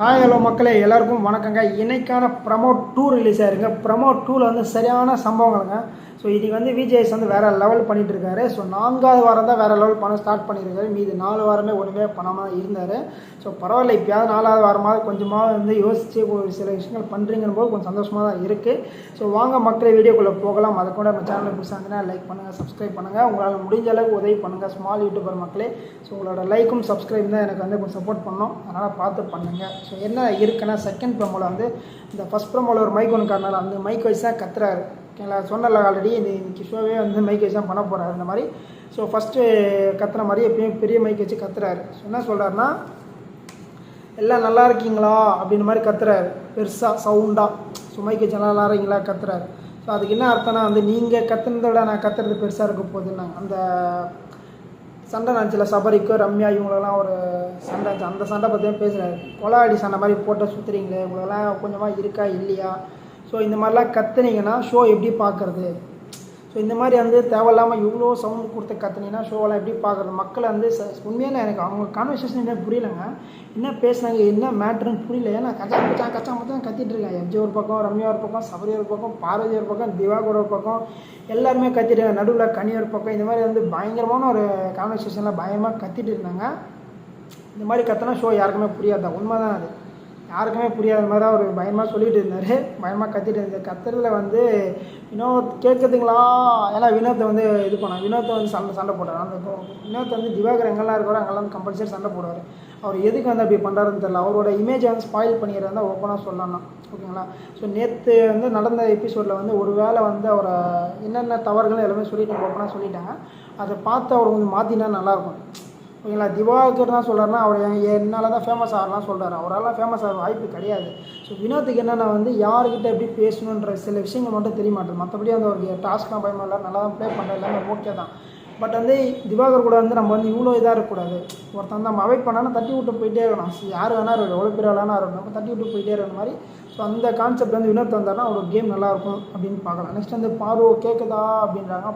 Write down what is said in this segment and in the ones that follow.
Hi hello மக்களே. எல்லாருக்கும் வணக்கங்க. இன்னைக்கான ப்ரமோ டூ ரிலீஸ் ஆயிருங்க ப்ரமோ டூவில் வந்து சரியான சம்பவங்களுங்க. ஸோ இன்றைக்கி வந்து விஜேஎஸ் வந்து வேறு லெவல் பண்ணிகிட்டு இருக்காரு ஸோ நான்காவது வாரம் தான் வேறு லெவல் பண்ண ஸ்டார்ட் பண்ணியிருக்காரு. மீதி நாலு வாரமே ஒன்றுமே பண்ணாமல் இருந்தார். ஸோ பரவாயில்ல இப்போயாவது நாலாவது வாரமாவது கொஞ்சமாக வந்து யோசித்து ஒரு சில விஷயங்கள் பண்ணுறீங்கன்னு போது கொஞ்சம் சந்தோஷமாக தான் இருக்குது ஸோ வாங்க மக்களே வீடியோக்குள்ளே போகலாம். அதை கூட நம்ம சேனலில் புதுசாக லைக் பண்ணுங்கள் சப்ஸ்கிரைப் பண்ணுங்கள் உங்களால் முடிஞ்ச அளவுக்கு உதவி பண்ணுங்கள் ஸ்மால் யூடியூபர் மக்களே. ஸோ உங்களோட லைக்கும் சப்ஸ்கிரைப் தான் எனக்கு வந்து கொஞ்சம் சப்போர்ட் பண்ணோம். அதனால் பார்த்து பண்ணுங்கள் ஸோ என்ன இருக்குன்னா செகண்ட் ப்ரோமோவில் வந்து இந்த ஃபஸ்ட் ப்ரோமோவில் ஒரு மைக் ஒன்று காரணம் அந்த மைக் வச்சு தான் கத்துறாரு. ஓகேங்களா? சொன்னல ஆல்ரெடி இன்னைக்கு ஷோவே வந்து மைக் வச்சு தான் பண்ண போகிறாரு இந்த மாதிரி. ஸோ ஃபஸ்ட்டு கத்துன மாதிரி எப்பயும் பெரிய மைக் வச்சு கத்துறாரு. ஸோ என்ன சொல்கிறாருன்னா எல்லாம் நல்லா இருக்கீங்களா? அப்படின்னு மாதிரி கத்துறாரு. பெருசாக சவுண்டாக ஸோ மைக் வச்சு நல்லா இருக்கீங்களா? கத்துறாரு. ஸோ அதுக்கு என்ன அர்த்தம்னா வந்து நீங்கள் கத்துனதை விட நான் கத்துறது பெருசாக இருக்க போகுதுன்னாங்க. அந்த சண்டை நினச்சில சபரிக்கு ரம்யா இவங்களெல்லாம் ஒரு சண்டை இருந்துச்சு. அந்த சண்டை பற்றியும் பேசுகிறாரு கொலாடி சண்டை மாதிரி போட்டு சுற்றுறீங்களே இவங்களெல்லாம் கொஞ்சமாக இருக்கா இல்லையா? ஸோ இந்த மாதிரிலாம் கத்துனீங்கன்னா ஷோ எப்படி பார்க்குறது? ஸோ இந்த மாதிரி வந்து தேவையில்லாமல் இவ்வளோ சவுண்ட் கொடுத்து கத்துனீங்கன்னா ஷோவெல்லாம் எப்படி பார்க்குறது? மக்களை வந்து ச உண்மையான எனக்கு அவங்க கான்வர்சேஷன் என்ன புரியலைங்க. என்ன பேசுனாங்க என்ன மேட்ருன்னு புரியல ஏன்னா கச்சா மச்சான் கச்சா மச்சான் கத்திட்டு இருக்காங்க எம்ஜி ஒரு பக்கம் ரம்யா ஒரு பக்கம் சபரி ஒரு பக்கம் பார்வதி ஒரு பக்கம் திவாகர் ஒரு பக்கம் எல்லாருமே கத்திட்டு நடுவில் கனி ஒரு பக்கம். இந்த மாதிரி வந்து பயங்கரமான ஒரு கான்வர்சேஷனில் பயமாக கத்திட்டு இருந்தாங்க. இந்த மாதிரி கத்தினா ஷோ யாருக்குமே புரியாது? உண்மை தான் அது? யாருக்குமே புரியாத மாதிரி தான் அவர் பயமாக சொல்லிட்டு இருந்தார். பயமாக கத்திட்டு இருந்தார் கத்துறதுல வந்து வினோத் கேட்குதுங்களா ஏன்னா வினோத்தை வந்து இது பண்ணான் வினோத்தை வந்து சண்டை சண்டை போட்டார். அந்த வினோத்தை வந்து திவாகர் எங்கெல்லாம் இருக்காரோ அங்கெல்லாம் கம்பல்சரி சண்டை போடுவார். அவர் எதுக்கு வந்து அப்படி பண்ணுறாருன்னு தெரில அவரோட இமேஜை வந்து ஸ்பாயில் பண்ணிக்கிறதா ஓப்பனாக சொல்லலாம் ஓகேங்களா? ஸோ நேற்று வந்து நடந்த எபிசோடில் வந்து ஒரு வேளை வந்து அவரை என்னென்ன தவறுகள் எல்லாமே சொல்லிட்டு ஓப்பனாக சொல்லிட்டாங்க. அதை பார்த்து அவர் கொஞ்சம் மாற்றினா நல்லாயிருக்கும் ஓகேங்களா திவாகர் தான் சொல்கிறாருன்னா அவர் என்னால் தான் ஃபேமஸ் ஆகலாம் சொல்கிறாரு அவரால் ஃபேமஸ் ஆகிற வாய்ப்பு கிடையாது. ஸோ வினோத்துக்கு என்னென்னா வந்து யார்கிட்ட எப்படி பேசணுன்ற சில விஷயங்கள் மட்டும் தெரிய மாட்டேது மற்றபடி அந்த ஒரு டாஸ்க்லாம் பயமா இல்லை நல்லா தான் ப்ளே பண்ணுற எல்லாமே ஓகே தான். பட் வந்து திவாகர் கூட வந்து நம்ம வந்து இவ்வளோ இதாக இருக்கக்கூடாது. ஒருத்தன் வந்து நம்ம அவாய்ட் பண்ணாலும் தட்டி விட்டு போயிட்டே இருக்கணும். யார் வேணா இருக்கட்டும் எவ்வளோ பேர் வேணா இருக்கட்டும் நம்ம தட்டி விட்டு போயிட்டே இருக்கிற மாதிரி. ஸோ அந்த கான்செப்ட் வந்து வினோத் வந்தார்னா அவரோட கேம் நல்லாயிருக்கும் அப்படின்னு பார்க்கலாம். நெக்ஸ்ட் வந்து பார்வோ கேட்குதா அப்படின்றாங்க.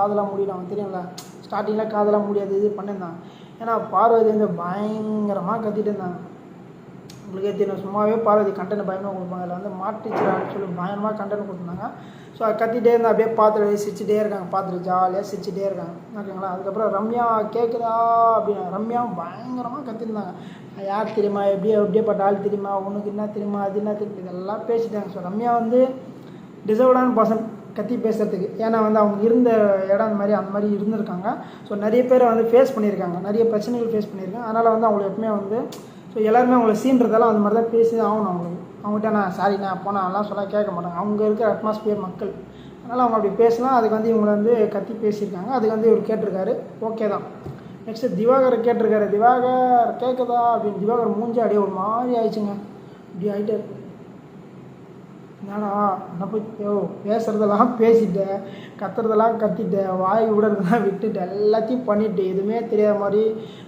காதலாக முடியும் அவன் தெரியல ஸ்டார்டிங்கில் காதெல்லாம் முடியாது இது பண்ணியிருந்தாங்க ஏன்னா பார்வதி வந்து பயங்கரமாக கத்திட்டு இருந்தாங்க உங்களுக்கே தெரியும் சும்மாவே பார்வதி கண்டென்ட் பயமாக கொடுப்பாங்க. அதில் வந்து மாட்டுச்சுறான்னு சொல்லி பயங்கரமாக கண்டென்ட் கொடுத்துருந்தாங்க. ஸோ அது கத்திட்டே இருந்தால் அப்படியே பார்த்துட்டு சிரிச்சுட்டே இருக்காங்க. பார்த்துட்டு ஜாலியாக சிரிச்சுட்டே இருக்காங்க. ஓகேங்களா? அதுக்கப்புறம் ரம்யா கேட்குதா அப்படின்னு ரம்யா பயங்கரமாக கத்திருந்தாங்க. யார் தெரியுமா? எப்படி எப்படியேப்பட்ட ஆள் தெரியுமா? உனக்கு என்ன தெரியுமா? அது என்ன தெரியுமா? இதெல்லாம் பேசிட்டாங்க. ஸோ ரம்யா வந்து டிசர்வ்டான பர்சன். கத்தி பேசுகிறதுக்கு ஏன்னா வந்து அவங்க இருந்த இடம் அந்த மாதிரி அந்த மாதிரி இருந்திருக்காங்க. ஸோ நிறைய பேரை வந்து ஃபேஸ் பண்ணியிருக்காங்க. நிறைய பிரச்சனைகள் ஃபேஸ் பண்ணியிருக்காங்க. அதனால் வந்து அவங்களை எப்பவுமே வந்து ஸோ எல்லாருமே அவங்கள சீன்றதெல்லாம் அந்த மாதிரி தான் பேசி ஆகணும் அவங்களுக்கு. அவங்ககிட்ட நான் சாரி நான் போனால் அதெல்லாம் சொல்ல கேட்க மாட்டாங்க. அவங்க இருக்கிற அட்மாஸ்பியர் மக்கள். அதனால் அவங்க அப்படி பேசலாம். அதுக்கு வந்து இவங்களை வந்து கத்தி பேசியிருக்காங்க. அதுக்கு வந்து இவர் கேட்டிருக்காரு. ஓகே தான். நெக்ஸ்ட்டு திவாகர் கேட்டிருக்காரு. திவாகர் கேட்குதா அப்படின்னு. திவாகர் மூஞ்சி அப்படியே ஒரு மாதிரி ஆயிடுச்சுங்க. இப்படி ஆகிட்டே இருக்கு. என்னடா என்ன போய் யோ பேசுகிறதெல்லாம் பேசிட்டேன் கத்துறதெல்லாம் கத்திட்டேன் வாய் விடுறதெல்லாம் விட்டுட்டேன் எல்லாத்தையும் பண்ணிட்டு எதுவுமே தெரியாத மாதிரி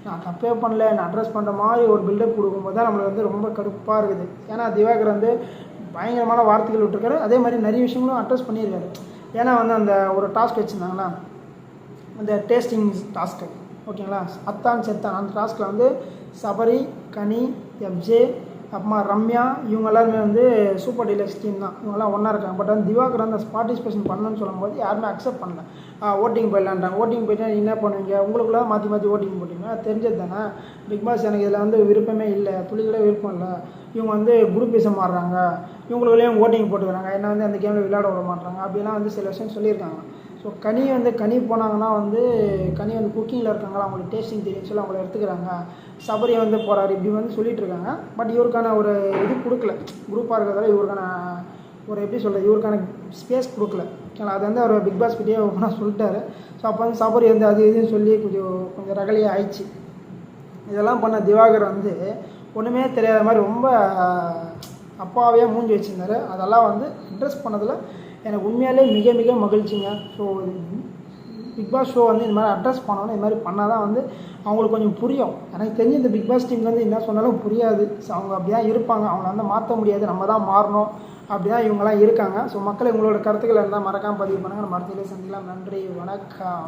நான் தப்பே பண்ணல நான் அட்ரஸ் பண்ணுற மாதிரி ஒரு பில்டப் கொடுக்கும்போது தான் நம்மளுக்கு வந்து ரொம்ப கடுப்பாக இருக்குது. ஏன்னா திவாகர் வந்து பயங்கரமான வார்த்தைகள் விட்டுருக்காரு. அதே மாதிரி நிறைய விஷயங்களும் அட்ரஸ் பண்ணியிருக்காரு. ஏன்னா வந்து அந்த ஒரு டாஸ்க் வச்சுருந்தாங்களா? அந்த டேஸ்டிங் டாஸ்க்கு ஓகேங்களா? அத்தான் செத்தான் அந்த டாஸ்கில் வந்து சபரி கனி எஃப்ஜே அப்புறமா ரம்யா இவங்க எல்லாருமே வந்து சூப்பர் டீலக்ஸ் டீம் தான். இவங்கெல்லாம் ஒன்றா இருக்காங்க. பட் வந்து திவாகர் அந்த பார்ட்டிசிபேஷன் பண்ணணும்னு சொல்லும்போது யாருமே அக்செப்ட் பண்ணல. ஓட்டிங் போயிடலான்றாங்க ஓட்டிங் போயிட்டா என்ன பண்ணுவீங்க? உங்களுக்குள்ள மாற்றி மாற்றி ஓட்டிங் போட்டிங்க தெரிஞ்சது தானே. பிக் பாஸ் எனக்கு இதில் வந்து விருப்பமே இல்லை. துளிகளே விருப்பம் இல்லை. இவங்க வந்து குரூப் குரூப்பிசம் மாறுறாங்க இவங்களுக்குள்ளேயும் ஓட்டிங் போட்டுக்கிறாங்க என்ன வந்து அந்த கேமில் விளையாட விட மாட்டாங்க அப்படிலாம் வந்து சில விஷயம் சொல்லியிருக்காங்க. ஸோ கனி வந்து கனி போனாங்கன்னா வந்து கனி வந்து குக்கிங்கில் இருக்காங்களா? அவங்களுக்கு டேஸ்டிங் தெரியும் சொல்லி அவங்கள எடுத்துக்கிறாங்க. சபரி வந்து போகிறாரு இப்படி வந்து சொல்லிட்டு இருக்காங்க. பட் இவருக்கான ஒரு இது கொடுக்கல. குரூப்பாக இருக்கிறதால இவருக்கான ஒரு எப்படி சொல்கிறது இவருக்கான ஸ்பேஸ் கொடுக்கல. ஓகேங்களா அது வந்து அவர் பிக் பாஸ் கிட்டேயே ஓப்பனாக சொல்லிட்டாரு. ஸோ அப்போ வந்து சபரி வந்து அது இதுன்னு சொல்லி கொஞ்சம் கொஞ்சம் ரகலையாக ஆயிடுச்சு. இதெல்லாம் பண்ண திவாகர் வந்து ஒன்றுமே தெரியாத மாதிரி ரொம்ப அப்பாவே மூஞ்சி வச்சுருந்தாரு. அதெல்லாம் வந்து அட்ரஸ் பண்ணதில் எனக்கு உண்மையாலே மிக மிக மகிழ்ச்சிங்க. ஸோ பிக் பாஸ் ஷோ வந்து இந்த மாதிரி அட்ரஸ் பண்ணணும் இந்த மாதிரி பண்ணால் தான் வந்து அவங்களுக்கு கொஞ்சம் புரியும். எனக்கு தெரிஞ்சு இந்த பிக் பாஸ் டீம் வந்து என்ன சொன்னாலும் புரியாது. ஸோ அவங்க அப்படி தான் இருப்பாங்க. அவங்கள வந்து மாற்ற முடியாது. நம்ம தான் மாறணும். அப்படி தான் இவங்கெல்லாம் இருக்காங்க. ஸோ மக்கள் இவங்களோட கருத்துக்கள் இருந்தால் மறக்காமல் பதிவு பண்ணுங்கள் நம்ம சந்திக்கலாம். நன்றி. வணக்கம்.